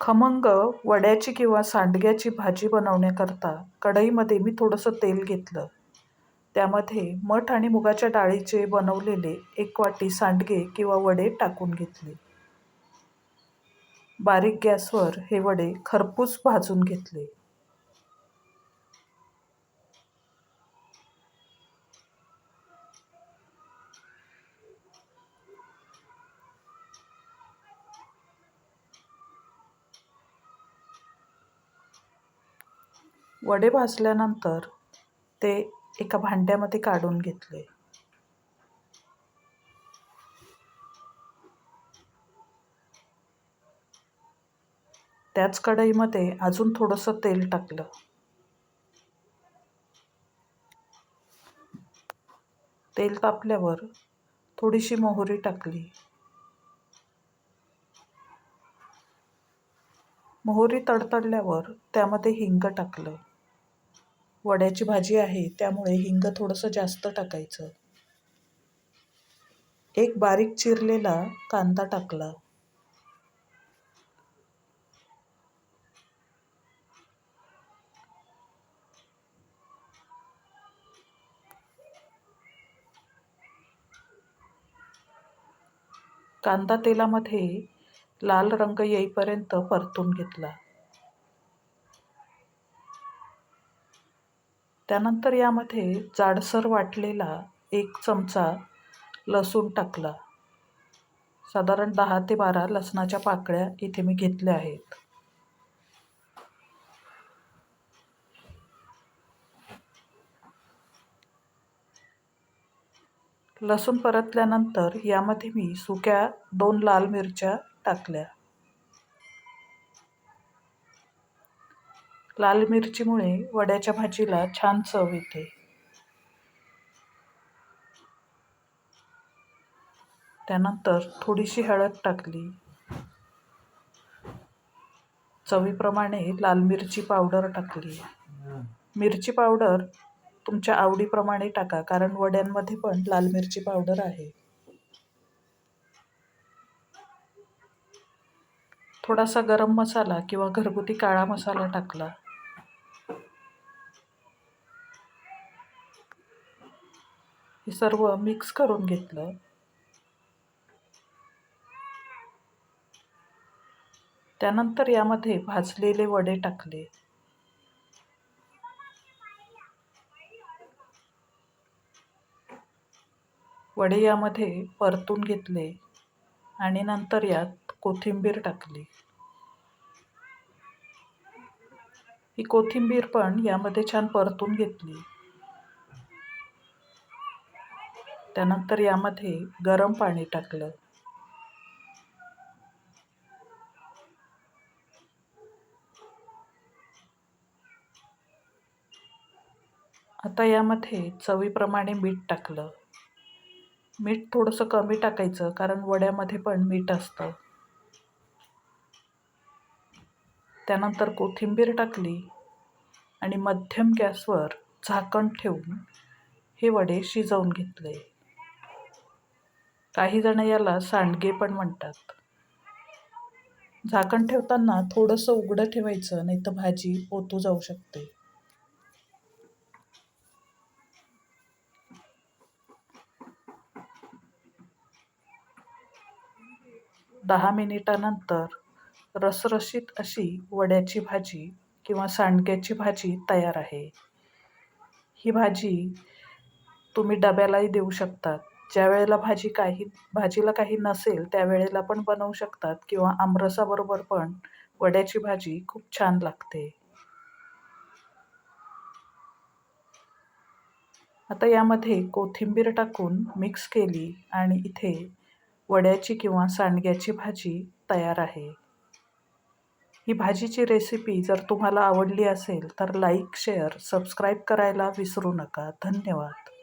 खमंग वड्याची किंवा सांडग्याची भाजी बनवण्याकरता कढईमध्ये मी थोडंसं तेल घेतलं. त्यामध्ये मठ आणि मुगाच्या डाळीचे बनवलेले एक वाटी सांडगे किंवा वडे टाकून घेतले. बारीक गॅसवर हे वडे खरपूस भाजून घेतले. वडे भाजल्यानंतर ते एका भांड्यामध्ये काढून घेतले. त्याच कढईमध्ये अजून थोडंसं तेल टाकलं. तेल तापल्यावर थोडीशी मोहरी टाकली. मोहरी तडतडल्यावर त्यामध्ये हिंग टाकलं. वड्याची भाजी आहे त्यामुळे हिंग थोडंसं जास्त टाकायचं. एक बारीक चिरलेला कांदा टाकला. कांदा तेलामध्ये लाल रंग येईपर्यंत परतून घेतला. त्यानंतर यामध्ये जाडसर वाटलेला एक चमचा लसूण टाकला. साधारण दहा ते बारा लसणाच्या पाकळ्या इथे मी घेतल्या आहेत. लसूण परतल्यानंतर यामध्ये मी सुक्या दोन लाल मिरच्या टाकल्या. लाल मिरचीमुळे वड्याच्या भाजीला छान चव येते. त्यानंतर थोडीशी हळद टाकली. चवीप्रमाणे लाल मिरची पावडर टाकली. मिरची पावडर तुमच्या आवडीप्रमाणे टाका कारण वड्यांमध्ये पण लाल मिरची पावडर आहे. थोडासा गरम मसाला किंवा घरगुती काळा मसाला टाकला. हे सर्व मिक्स करून घेतलं. त्यानंतर यामध्ये भाजलेले वडे टाकले. वडे यामध्ये परतून घेतले आणि नंतर यात कोथिंबीर टाकली. ही कोथिंबीर पण यामध्ये छान परतून घेतली. त्यानंतर यामध्ये गरम पाणी टाकलं. आता यामध्ये चवीप्रमाणे मीठ टाकलं. मीठ थोडंसं कमी टाकायचं कारण वड्यामध्ये पण मीठ असतं. त्यानंतर कोथिंबीर टाकली आणि मध्यम गॅसवर झाकण ठेवून हे वडे शिजवून घेतले. काही जण याला सांडगे पण म्हणतात. झाकण ठेवताना थोडंसं उघडं ठेवायचं नाही तर भाजी ओतू जाऊ शकते. दहा मिनिटानंतर रसरशीत अशी वड्याची भाजी किंवा सांडग्याची भाजी तयार आहे. ही भाजी तुम्ही डब्यालाही देऊ शकतात. ज्या वेळेला भाजी काही भाजीला काही नसेल त्यावेळेला पण बनवू शकतात किंवा आमरसाबरोबर पण वड्याची भाजी खूप छान लागते. आता यामध्ये कोथिंबीर टाकून मिक्स केली आणि इथे वड्याची किंवा सांडग्याची भाजी तयार आहे. ही भाजीची रेसिपी जर तुम्हाला आवडली असेल तर लाईक शेअर सबस्क्राईब करायला विसरू नका. धन्यवाद.